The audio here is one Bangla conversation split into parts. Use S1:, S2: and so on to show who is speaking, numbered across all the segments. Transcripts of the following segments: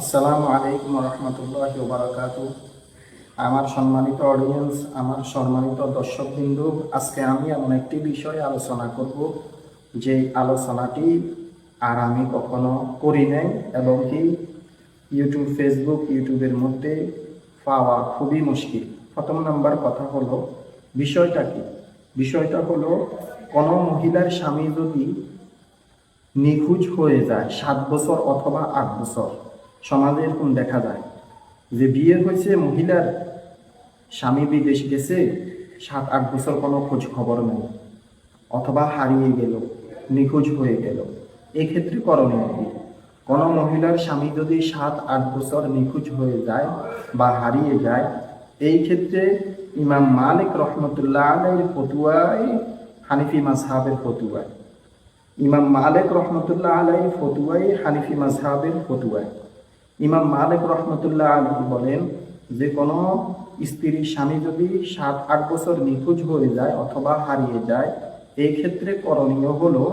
S1: আসসালামু আলাইকুম রহমতুল্লাহ বারাকাতু আমার সম্মানিত অডিয়েন্স আমার সম্মানিত দর্শকবৃন্দ, আজকে আমি এমন একটি বিষয়ে আলোচনা করব, যে আলোচনাটি আর আমি কখনো করি নাই এবং কি ইউটিউব, ফেসবুক, ইউটিউবের মধ্যে পাওয়া খুবই মুশকিল। প্রথম নাম্বার কথা হলো, বিষয়টা কি? বিষয়টা হলো, কোনো মহিলার স্বামী যদি নিখোঁজ হয়ে যায় সাত বছর অথবা আট বছর সমাজে এরকম দেখা যায়? যে বিয়ে হয়েছে, মহিলার স্বামী বিদেশ গেছে, সাত, আট বছর কোনো খোঁজ খবর নেই, অথবা হারিয়ে গেল, নিখোঁজ হয়ে গেল। এক্ষেত্রে করণীয় কি? কোনো মহিলার স্বামী যদি সাত, আট বছর নিখোঁজ হয়ে যায় বা হারিয়ে যায়, এই ক্ষেত্রে ইমাম মালিক রহমতুল্লাহ আলের ফতুয়ায় হানিফি মাসহাবের ফতুয়ায় ইমাম মালিক রহমতুল্লাহ আলাই ফতুয়াই, হানিফি মাজহাবের ফতুয়াই। ইমাম মালিক রহমতুল্লাহ আলী বলেন, যে কোনো স্ত্রীর স্বামী যদি সাত আট বছর নিখোঁজ হয়ে যায় অথবা হারিয়ে যায়, এই ক্ষেত্রে করণীয় হলো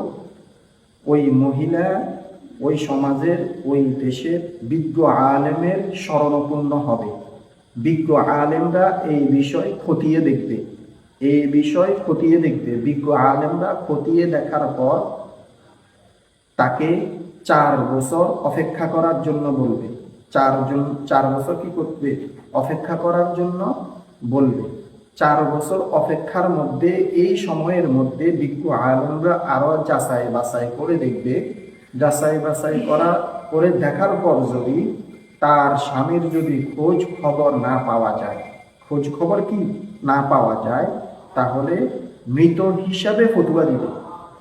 S1: ওই মহিলা ওই সমাজের, ওই দেশের বিজ্ঞ আলেমের স্মরণপূর্ণ হবে। বিজ্ঞ আলেমরা এই বিষয় খতিয়ে দেখবে। এই বিষয় খতিয়ে দেখবে। বিজ্ঞ আলেমরা খতিয়ে দেখার পর তাকে চার বছর অপেক্ষা করার জন্য বলবে। চারজন চার বছর কি করবে? অপেক্ষা করার জন্য বলবে। চার বছর অপেক্ষার মধ্যে, এই সময়ের মধ্যে বিজ্ঞ আলমরা আরও যাচাই বাছাই করে দেখবে। যাচাই বাছাই করা, করে দেখার পর যদি তার স্বামীর যদি খোঁজ খবর না পাওয়া যায়, খোঁজ খবর কি না পাওয়া যায়, তাহলে মৃত হিসাবে ফতুয়া দিবে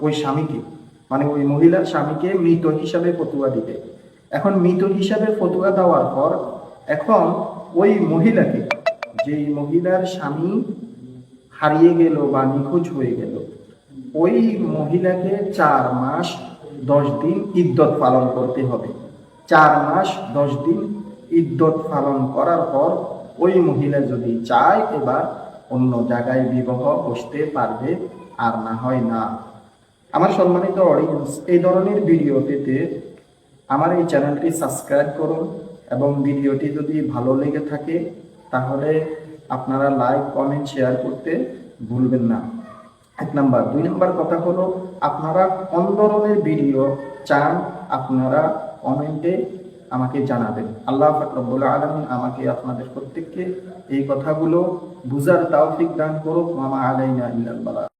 S1: ওই স্বামীকে। মানে ওই মহিলার স্বামীকে মৃত হিসাবে ফতুয়া দিবে এখন মৃত হিসাবে ফতুয়া দেওয়ার পর এখন ওই মহিলাকে, যেই মহিলার স্বামী হারিয়ে গেল বা নিখোঁজ হয়ে গেল, ওই মহিলাকে চার মাস দশ দিন ইদ্যত পালন করতে হবে। চার মাস দশ দিন ইদ্যত পালন করার পর ওই মহিলা যদি চায় এবার অন্য জায়গায় বিবাহ বসতে পারবে, আর না হয় না। আমার সম্মানিত অডিয়েন্স এই ধরনের ভিডিও পেতে আমার এই চ্যানেলটি সাবস্ক্রাইব করুন এবং ভিডিওটি যদি ভালো লেগে থাকে, তাহলে আপনারা লাইক কমেন্ট শেয়ার করতে ভুলবেন না। এক নাম্বার। দুই নাম্বার কথা হলো, আপনারা কোন ধরনের ভিডিও চান, আপনারা কমেন্টে আমাকে জানাবেন। আল্লাহ রব্বুল আলমিন আমাকে আপনাদের প্রত্যেককে এই কথাগুলো বুঝার তাওফিক দান করুক। মামা আলাইনা ইল্লাল বালা।